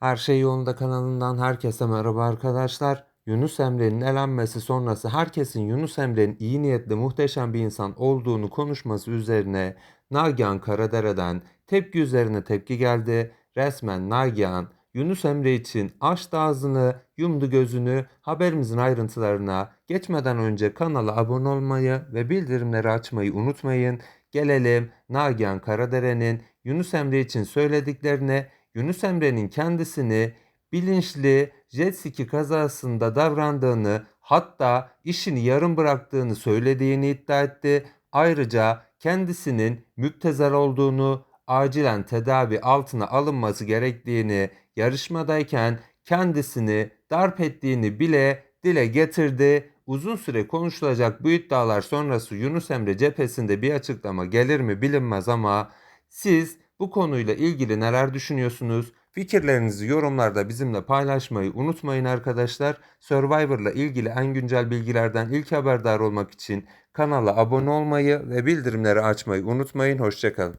Her Şey Yolunda kanalından herkese merhaba arkadaşlar. Yunus Emre'nin elenmesi sonrası herkesin Yunus Emre'nin iyi niyetli muhteşem bir insan olduğunu konuşması üzerine Nagihan Karadere'den tepki üzerine tepki geldi. Resmen Nagihan Yunus Emre için açtı ağzını, yumdu gözünü. Haberimizin ayrıntılarına geçmeden önce kanala abone olmayı ve bildirimleri açmayı unutmayın. Gelelim Nagihan Karadere'nin Yunus Emre için söylediklerine. Yunus Emre'nin kendisini bilinçli jet ski kazasında davrandığını hatta işini yarım bıraktığını söylediğini iddia etti. Ayrıca kendisinin müptezel olduğunu, acilen tedavi altına alınması gerektiğini, yarışmadayken kendisini darp ettiğini bile dile getirdi. Uzun süre konuşulacak bu iddialar sonrası Yunus Emre cephesinde bir açıklama gelir mi bilinmez ama siz bu konuyla ilgili neler düşünüyorsunuz? Fikirlerinizi yorumlarda bizimle paylaşmayı unutmayın arkadaşlar. Survivor'la ilgili en güncel bilgilerden ilk haberdar olmak için kanala abone olmayı ve bildirimleri açmayı unutmayın. Hoşçakalın.